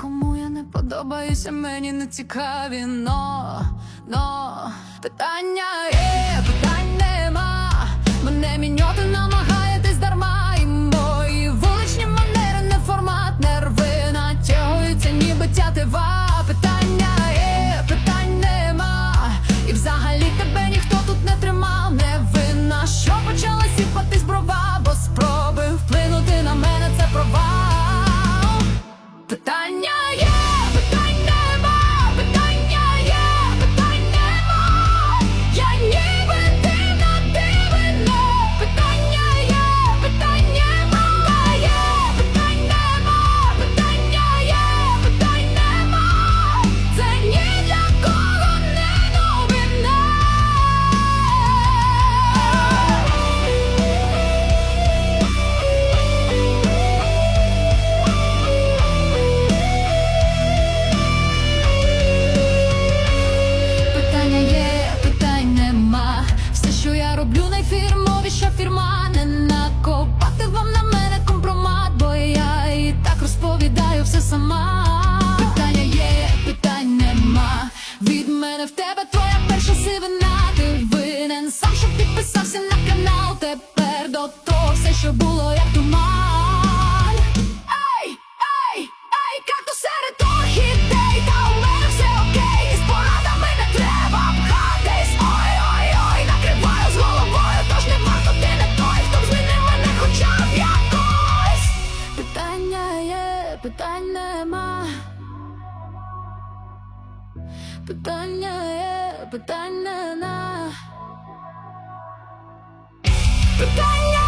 Чому я не подобаюся, мені не цікаві, но, но питання є, що я роблю, найфірмовіша фірма. Не накопати вам на мене компромат, бо я і так розповідаю все сама. Питання є, питань нема. Від мене в тебе твоя перша сивина. Ти винен сам, що підписався на канал. Тепер до того все, що було, питань нема. Питання є, питань на Питання